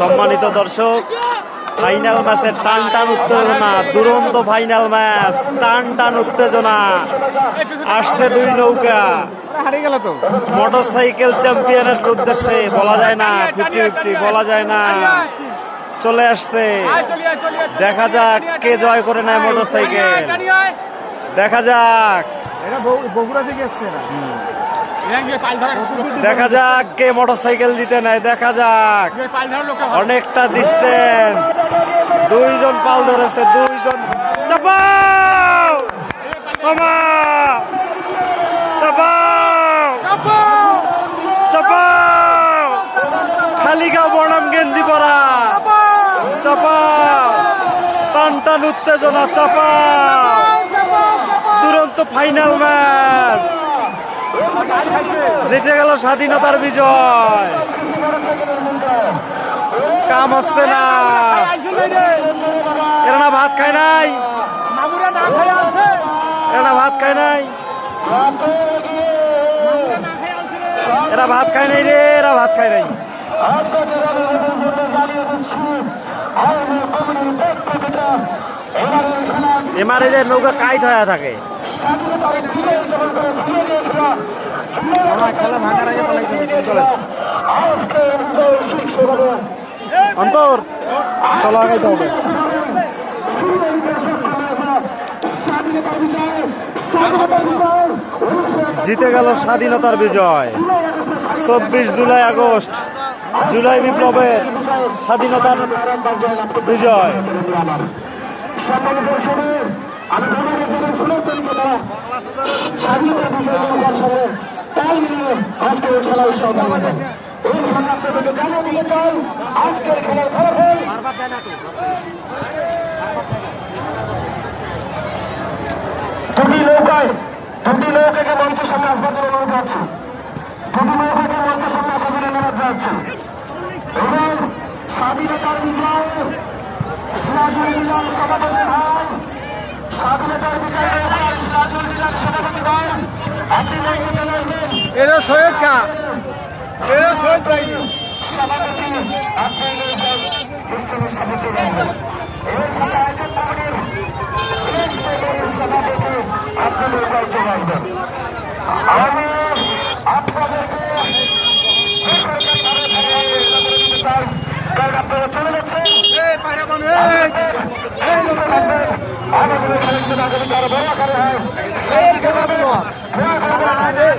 সম্মানিত দর্শক ফাইনাল ম্যাচের টান টান উত্তেজনা দুরন্ত ফাইনাল ম্যাচ টান টান উত্তেজনা। আসছে দুই নৌকা। মোটর সাইকেল চ্যাম্পিয়নের উদ্দেশ্যে বলা যায় না ফিফটি ফিফটি বলা যায় না। চলে আসছে। দেখা যাক কে জয় করে নেয় মোটর সাইকেল দেখা যাক। বগুড়া থেকে এসছে না দেখা যাক কে মোটর সাইকেল দিতে নাই দেখা যাক। অনেকটা ডিস্টেন্স দুইজন পাল ধরেছে দুইজন চাপাও চাপাও বনাম গেঞ্জি পরা। চাপাও টান টান উত্তেজনা চাপাও দুরন্ত ফাইনাল ম্যাচ জিতে গেল স্বাধীনতার বিজয়। কাম হচ্ছে না। এরা না ভাত খায় নাই? এরা না ভাত খায় নাই? এরা ভাত খায় নাই রে, এরা ভাত খায় নাই। এমারে নৌকা কাইট হয়ে থাকে। অন্তর, চলো আগাইতে হবে। জিতে গেল স্বাধীনতার বিজয়। চব্বিশ জুলাই আগস্ট, জুলাই বিপ্লবের স্বাধীনতার বিজয়। দুটি নৌকায় দুটি নৌকাকে মঞ্চের সামনে আসবার জন্য অনুরোধ যাচ্ছে দুটি নৌকাকে মঞ্চের সামনে আসার জন্য অনুরোধ যাচ্ছে এবং স্বাধীনতার বিজয় সভাপতি ভাই এরা সৈয়দ খা এরা সৈয়দ ভাই সভাপতি আপনি নৌকার অনুষ্ঠানের সাথে চলে আসবেন এবং সাথে আয়োজক কমিটির সভাপতি আপনি নৌকায় চলে আসবেন আমি আপনাদেরকে কারণ আপনারা চলে যাচ্ছেন আমাদের খেলার আগামী আরও বড় আকারে হয়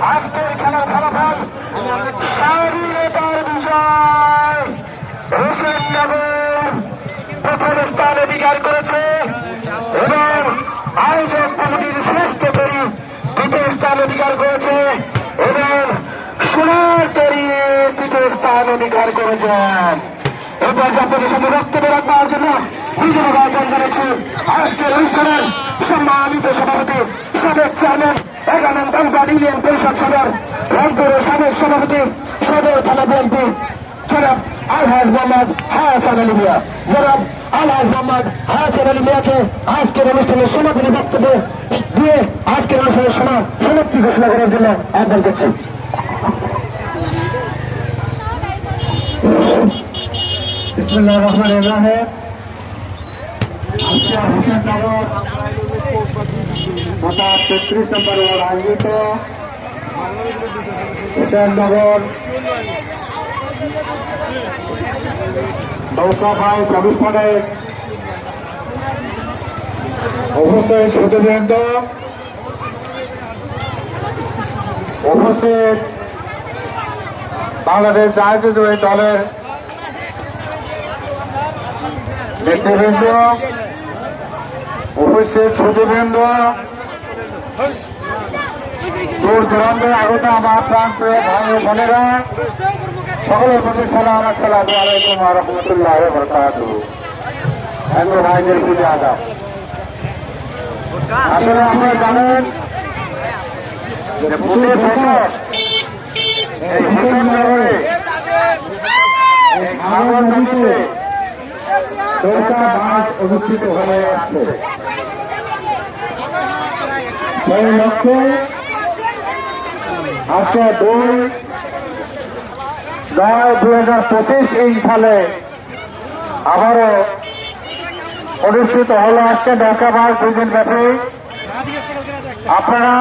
আজকের খেলার ফলাফল স্বাধীনতার বিষয় হোসেননগর স্থান অধিকার করেছে। কমিটির শ্রেষ্ঠ তরি দ্বিতীয় স্থান অধিকার করেছে এবং সোনার তরি তৃতীয় স্থান অধিকার করেছেন এরপর আপনাদের সামনে বক্তব্য রাখবার জন্য নিজের আহ্বান জানাচ্ছি আজকের অনুষ্ঠানের সম্মানিত সভাপতি, সাবেক চেয়ারম্যান এগারো দামপাট ইউনিয়ন পরিষদ সদর, রংপুরের সাবেক সভাপতি, সদর থানা বিএনপি, জনাব আলহাজ মোহাম্মদ হাসান আলী মিয়া। জনাব আলহাজ মোহাম্মদ হাসান আলী মিয়াকে আজকের অনুষ্ঠানের সমাপনী বক্তব্য দিয়ে আজকের অনুষ্ঠানের সময় সমাপ্তি ঘোষণা করার জন্য আহ্বান করছি। বিসমুল্লাহ রহমান রাহিম। আজকে হোসেননগর তথা তেত্রিশ নম্বর ওয়ার্ড আয়োজিত। হোসেননগর নৌকা ভাই অনুষ্ঠানে উপস্থিত সুদীবৃন্দ উপস্থিত বাংলাদেশ জাতীয় দলের নেতৃবৃন্দ। উপস্থিত সুদীবৃন্দ দূর দূরান্তে আগত আমার প্রান্তীয় ভাই বোনেরা, সকলের প্রতি সালাম, আসসালামু আলাইকুম রহমতুল্লাহ বরকাত হিন্দু ভাইদের পূজা আদাব আসলে আপনারা জানেন যে প্রতি বছর এই হোসেননগরে এই ঘাগর নদীতে মাছ অনুষ্ঠিত হয়ে আসছে। সেই লক্ষ্যে আজকে দুই নয় দুই হাজার পঁচিশ এই সালে আবারও অনুষ্ঠিত হলো আজকে নৌকা মাস দুই দিন ব্যাপী। আপনারা